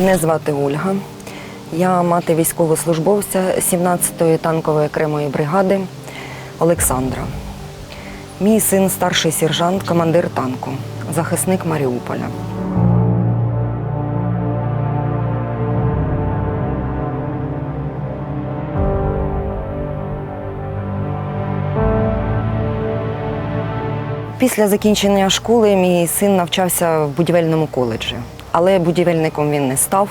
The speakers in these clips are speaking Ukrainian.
Мене звати Ольга. Я мати військовослужбовця 17-ї танкової окремої бригади Олександра. Мій син старший сержант, командир танку, захисник Маріуполя. Після закінчення школи мій син навчався в будівельному коледжі, але будівельником він не став,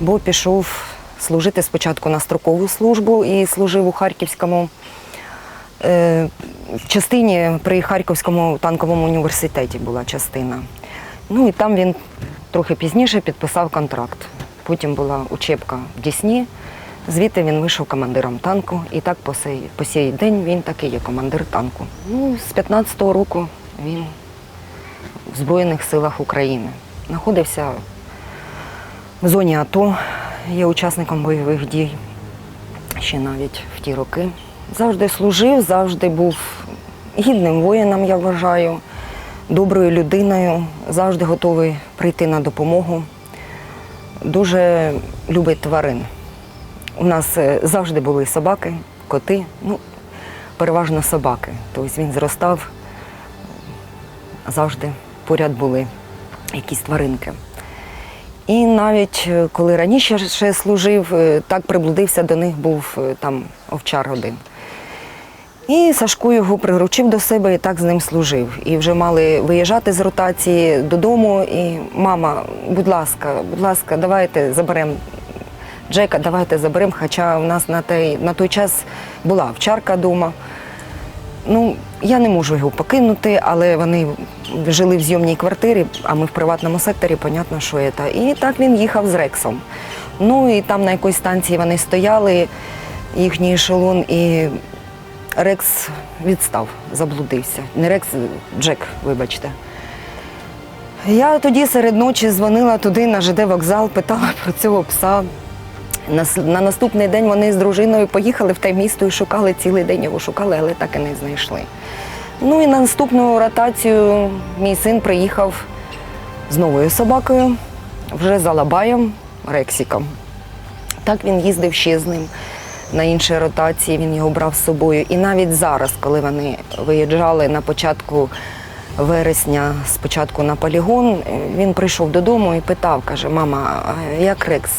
бо пішов служити спочатку на строкову службу і служив у Харківському е, частині при Харківському танковому університеті була частина. Ну і там він трохи пізніше підписав контракт. Потім була учебка в Дісні. Звідти він вийшов командиром танку, і так по сей, по сей день він так і є командир танку. Ну, з 15-го року він в Збройних силах України. Знаходився в зоні АТО, є учасником бойових дій ще навіть в ті роки. Завжди служив, завжди був гідним воїном, я вважаю, доброю людиною, завжди готовий прийти на допомогу. Дуже любить тварин. У нас е, завжди були собаки, коти, ну, переважно собаки. Тобто він зростав, завжди поряд були якісь тваринки. І навіть е, коли раніше ще служив, е, так приблудився до них, був е, там овчар один. І Сашко його приручив до себе і так з ним служив. І вже мали виїжджати з ротації додому. І мама, будь ласка, будь ласка, давайте заберемо Джека, давайте заберемо. Хоча у нас на той, на той час була овчарка вдома. Ну, я не можу його покинути, але вони жили в зйомній квартирі, а ми в приватному секторі, понятно, що це. І так він їхав з Рексом. Ну і там на якоїсь станції вони стояли, їхній ешелон, і Рекс відстав, заблудився. Не Рекс, Джек, вибачте. Я тоді серед ночі дзвонила туди на ЖД вокзал, питала про цього пса. На, наступний день вони з дружиною поїхали в те місто і шукали цілий день його шукали, але так і не знайшли. Ну і на наступну ротацію мій син приїхав з новою собакою, вже з Алабаєм, Рексіком. Так він їздив ще з ним на інші ротації, він його брав з собою. І навіть зараз, коли вони виїжджали на початку вересня, спочатку на полігон, він прийшов додому і питав, каже, мама, як Рекс?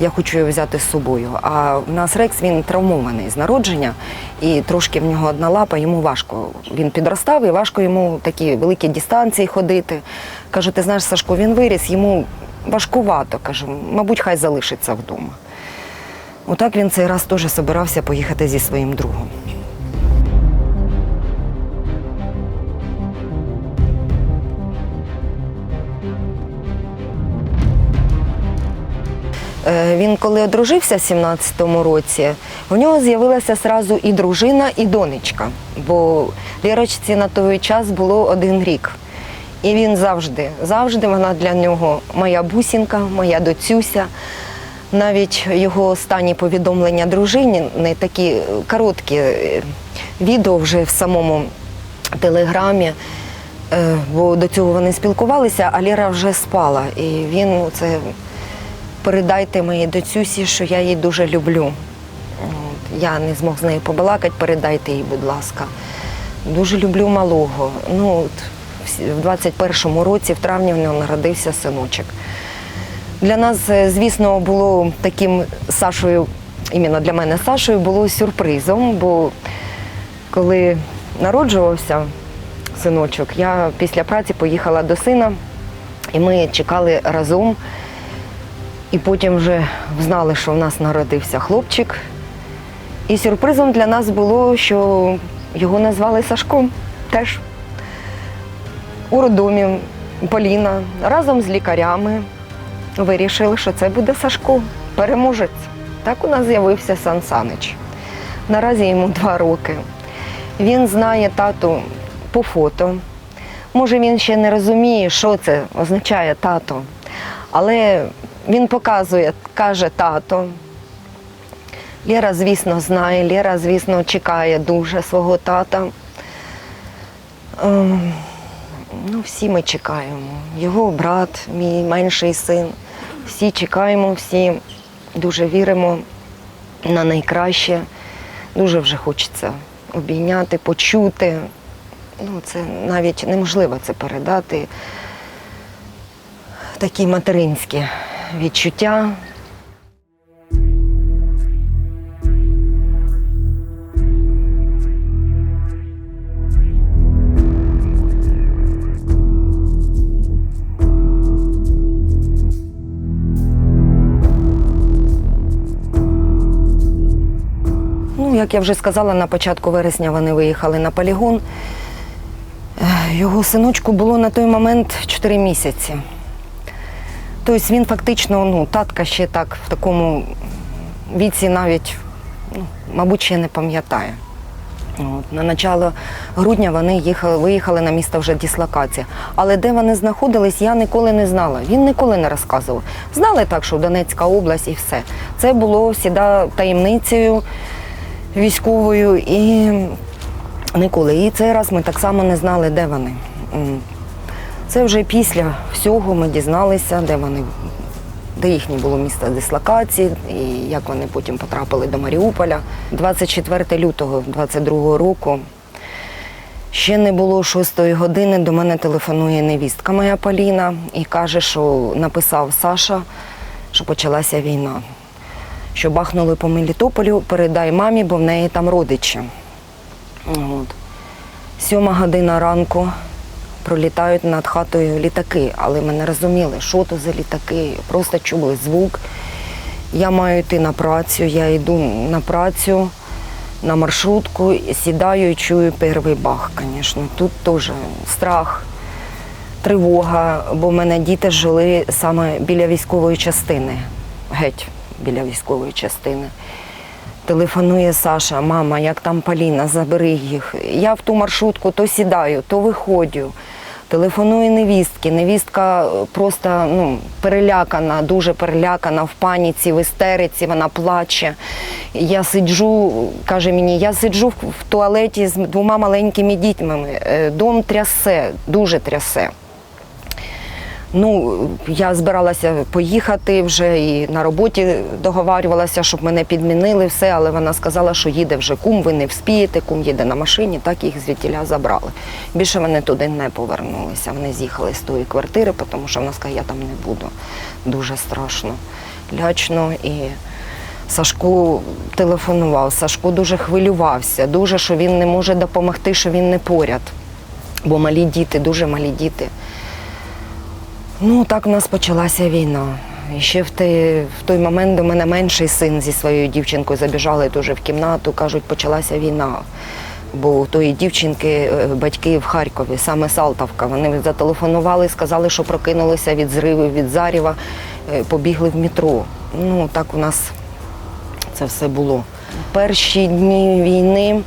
Я хочу його взяти з собою. А в нас Рекс він травмований з народження, і трошки в нього одна лапа, йому важко. Він підростав і важко йому такі великі дистанції ходити. Кажу, ти знаєш, Сашко, він виріс, йому важкувато. Кажу, мабуть, хай залишиться вдома. Отак він цей раз теж собирався поїхати зі своїм другом. Він коли одружився в 17-му році, у нього з'явилася зразу і дружина, і донечка. Бо Лірочці на той час було один рік. І він завжди, завжди вона для нього моя бусінка, моя доцюся. Навіть його останні повідомлення дружині, не такі е, короткі е, відео вже в самому телеграмі, е, бо до цього вони спілкувалися, а Ліра вже спала. І він це передайте моїй доцюсі, що я її дуже люблю. От, Я не змог з нею побалакати, передайте їй, будь ласка. Дуже люблю малого. Ну, от, в 21-му році, в травні, в нього народився синочок. Для нас, е, звісно, було таким Сашою, іменно для мене Сашою, було сюрпризом, бо коли народжувався синочок, я після праці поїхала до сина, і ми чекали разом. І потім вже знали, що в нас народився хлопчик. І сюрпризом для нас було, що його назвали Сашком теж. У роддомі Поліна разом з лікарями вирішили, що це буде Сашко, переможець. Так у нас з'явився Сан Санич. Наразі йому два роки. Він знає тату по фото. Може, він ще не розуміє, що це означає тато, але він показує, каже тато. Лєра, звісно, знає, Лєра, звісно, чекає дуже свого тата. Ем, Ну, всі ми чекаємо. Його брат, мій менший син. всі чекаємо, всі дуже віримо на найкраще. Дуже вже хочеться обійняти, почути. Ну, це навіть неможливо це передати. Такі материнські відчуття. Ну, як я вже сказала, на початку вересня вони виїхали на полігон. Е, Його синочку було на той момент 4 місяці. Тобто він фактично, ну, татка ще так в такому віці навіть, ну, мабуть, ще не пам'ятає. От, на начало грудня вони їхали, виїхали на місто вже дислокація. Але де вони знаходились, я ніколи не знала. Він ніколи не розказував. Знали так, що Донецька область і все. Це було завжди таємницею військовою і ніколи. І цей раз ми так само не знали, де вони. Це вже після всього ми дізналися, де вони, де їхнє було місце дислокації, і як вони потім потрапили до Маріуполя. 24 лютого 22 року. Ще не було шостої години. До мене телефонує невістка моя Поліна і каже, що написав Саша, що почалася війна. Що бахнули по Мелітополю, передай мамі, бо в неї там родичі. От. Сьома година ранку пролітають над хатою літаки, але ми не розуміли, що то за літаки. Просто чули звук. Я маю йти на працю, я йду на працю, на маршрутку, сідаю і чую перший бах, звісно. Тут теж страх, тривога, бо в мене діти жили саме біля військової частини, геть біля військової частини. Телефонує Саша, мама, як там Поліна, забери їх. Я в ту маршрутку то сідаю, то виходжу. Телефонує невістки. Невістка е, просто ну, перелякана, дуже перелякана, в паніці, в істериці, вона плаче. Я сиджу, каже мені, я сиджу в в туалеті з двома маленькими дітьми. Е, Дом трясе, дуже трясе. Ну, я збиралася поїхати вже і на роботі договарювалася, щоб мене підмінили, все, але вона сказала, що їде вже кум, ви не вспієте, кум їде на машині, так їх звідтіля забрали. Більше вони туди не повернулися. Вони з'їхали з тої квартири, тому що вона сказала, я там не буду. Дуже страшно, лячно. І Сашко телефонував, Сашко дуже хвилювався, дуже, що він не може допомогти, що він не поряд. Бо малі діти, дуже малі діти. Ну, так у нас почалася війна. І ще в той, в той момент до мене менший син зі своєю дівчинкою забіжали дуже в кімнату, кажуть, почалася війна. Бо у тої дівчинки е, батьки в Харкові, саме Салтавка. Вони зателефонували, сказали, що прокинулися від зривів, від заріва, е, побігли в метро. Ну, так у нас це все було. Перші дні війни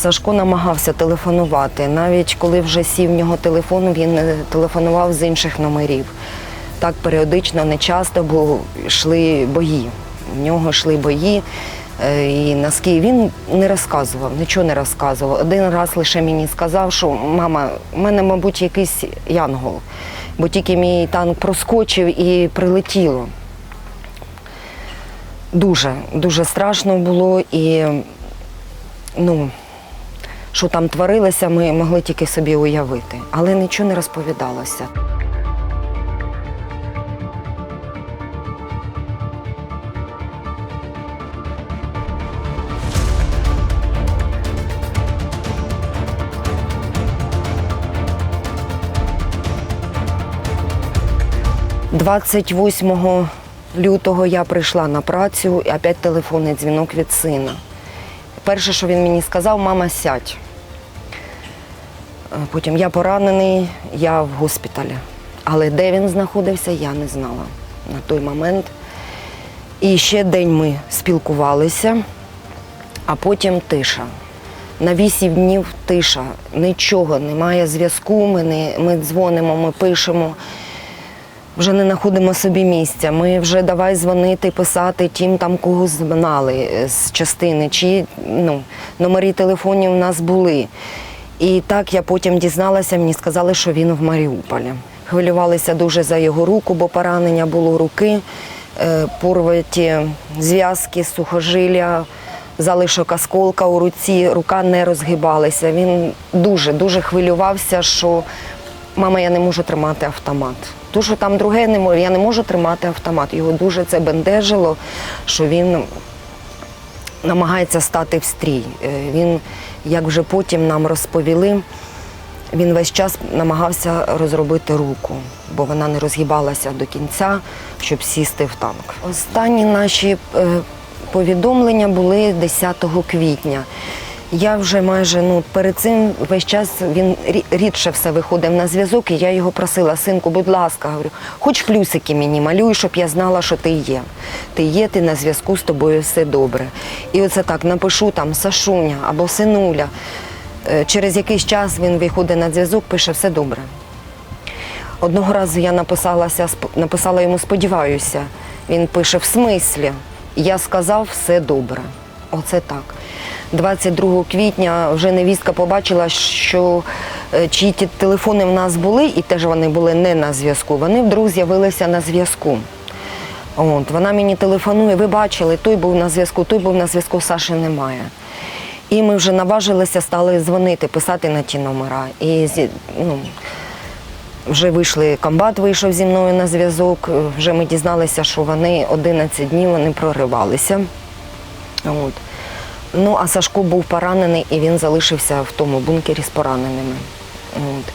Сашко намагався телефонувати. Навіть коли вже сів в нього телефон, він е, телефонував з інших номерів. Так періодично, не часто, бо йшли бої. В нього йшли бої. е, І наскільки він не розказував, нічого не розказував. Один раз лише мені сказав, що мама, в мене, мабуть, якийсь янгол, бо тільки мій танк проскочив і прилетіло. Дуже, дуже страшно було і ну, що там творилося, ми могли тільки собі уявити, але нічого не розповідалося. Двадцять 28 лютого я прийшла на працю і опять телефонний дзвінок від сина. Перше, що він мені сказав, мама сядь. Е, Потім я поранений, я в госпіталі. Але де він знаходився, я не знала на той момент. І ще день ми спілкувалися, а потім тиша. На вісім днів тиша, нічого, немає зв'язку. Ми, не, ми дзвонимо, ми пишемо, вже не знаходимо собі місця. Ми вже давай дзвонити, писати тим, там кого знали з частини, чи ну, номери телефонів у нас були. І так я потім дізналася, мені сказали, що він в Маріуполі. Хвилювалися дуже за його руку, бо поранення було руки, е, порваті зв'язки, сухожилля, залишок осколка у руці, рука не розгибалася. Він дуже дуже хвилювався, що мама, я не можу тримати автомат. То, що там друге не можу, я не можу тримати автомат. Його дуже це бентежило, що він намагається стати в стрій. Е, Він, як вже потім нам розповіли, він весь час намагався розробити руку, бо вона не розгибалася до кінця, щоб сісти в танк. Останні наші е, повідомлення були 10 квітня. Я вже майже ну перед цим весь час він рідше все виходив на зв'язок, і я його просила, синку, будь ласка, говорю, хоч плюсики мені малюй, щоб я знала, що ти є. Ти є, ти на зв'язку з тобою все добре. І оце так напишу там Сашуня або Синуля. Е, Через якийсь час він виходить на зв'язок, пише все добре. Одного разу я написалася, написала йому сподіваюся. Він пише в смислі. Я сказав все добре. Оце так. 22 квітня вже невістка побачила, що е, чиї телефони в нас були, і теж вони були не на зв'язку. Вони вдруг з'явилися на зв'язку. От, вона мені телефонує, ви бачили, той був на зв'язку, той був на зв'язку, Саші немає. І ми вже наважилися, стали дзвонити, писати на ті номера. І ну, вже вийшли, комбат вийшов зі мною на зв'язок. Вже ми дізналися, що вони 11 днів вони проривалися. От. Ну, а Сашко був поранений і він залишився в тому бункері з пораненими. От.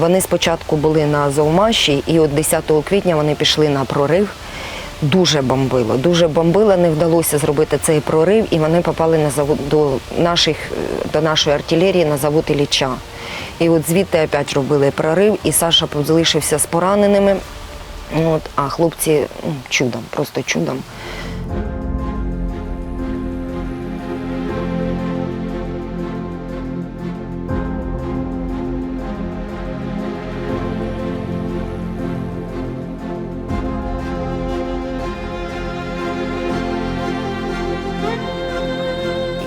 Вони спочатку були на Зоомаші, і от 10 квітня вони пішли на прорив. Дуже бомбило, дуже бомбило, не вдалося зробити цей прорив, і вони попали на завод до наших до нашої артилерії на завод Ілліча. І от звідти опять робили прорив, і Саша залишився з пораненими. От, а хлопці ну, чудом, просто чудом.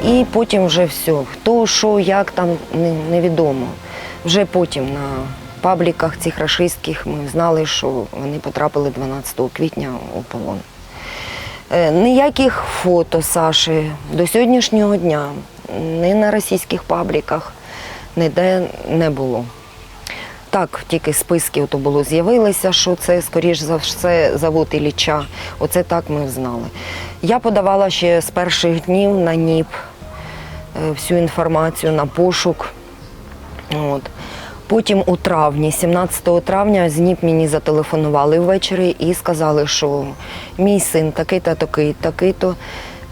І потім вже все. Хто, що, як там невідомо. Вже потім на пабліках цих рашистських ми знали, що вони потрапили 12 квітня у полон. Е, Ніяких фото Саші до сьогоднішнього дня ні на російських пабліках ніде не було. Так, тільки списки ото було з'явилися, що це, скоріш за все, завод Ілліча. Оце так ми знали. Я подавала ще з перших днів на НІП всю інформацію на пошук. От. Потім у травні, 17 травня, з НІП мені зателефонували ввечері і сказали, що мій син такий-то, такий, такий-то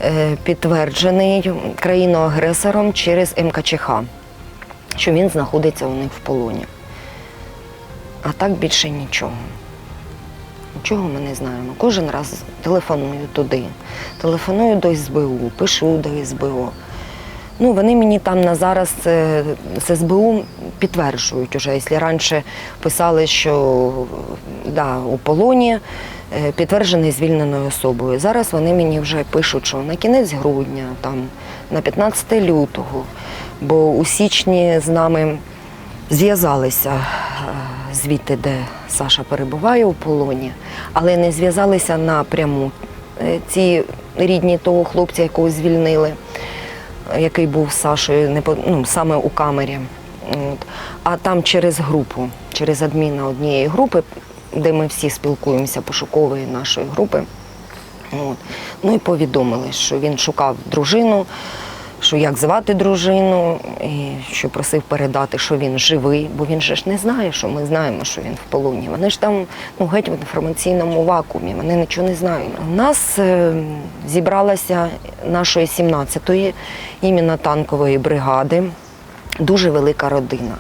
е, підтверджений країною-агресором через МКЧХ, що він знаходиться у них в полоні. А так більше нічого. Нічого ми не знаємо. Кожен раз телефоную туди, телефоную до СБУ, пишу до СБУ. Ну, вони мені там на зараз е, з СБУ підтверджують уже. Якщо раніше писали, що да, у полоні е, підтверджений звільненою особою. Зараз вони мені вже пишуть, що на кінець грудня, там, на 15 лютого, бо у січні з нами зв'язалися е, звідти, де Саша перебуває у полоні, але не зв'язалися напряму. Ці рідні того хлопця, якого звільнили, який був з Сашою непо- ну, саме у камері. От. А там через групу, через адміна однієї групи, де ми всі спілкуємося, пошукової нашої групи. От. Ну і повідомили, що він шукав дружину, що як звати дружину, і що просив передати, що він живий, бо він же ж не знає, що ми знаємо, що він в полоні. Вони ж там ну, геть в інформаційному вакуумі, вони нічого не знають. У нас е, зібралася нашої 17-ї іменно танкової бригади, дуже велика родина.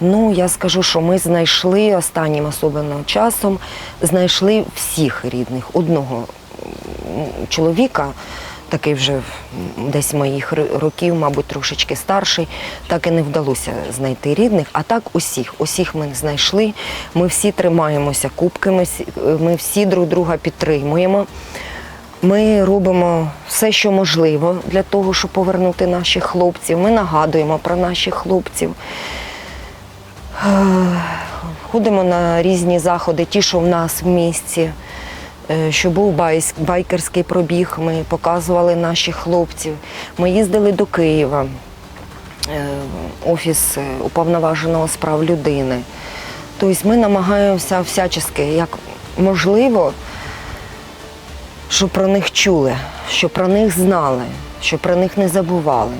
Ну, я скажу, що ми знайшли останнім особливо часом, знайшли всіх рідних. Одного чоловіка, такий вже десь моїх років, мабуть, трошечки старший, так і не вдалося знайти рідних. А так усіх, усіх ми знайшли. Ми всі тримаємося кубками, сі- ми всі друг друга підтримуємо. Ми робимо все, що можливо для того, щоб повернути наших хлопців. Ми нагадуємо про наших хлопців. Е, Ходимо на різні заходи, ті, що в нас в місті. Е, Що був байкерський пробіг, ми показували наших хлопців. Ми їздили до Києва, е, офіс е, уповноваженого з прав людини. Тобто ми намагаємося всячески, як можливо, щоб про них чули, щоб про них знали, щоб про них не забували.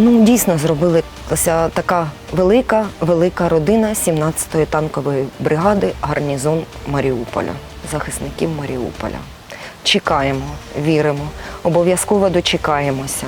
Ну, дійсно зробилася така велика, велика родина 17-ї танкової бригади гарнізон Маріуполя, захисників Маріуполя. Чекаємо, віримо, обов'язково дочекаємося.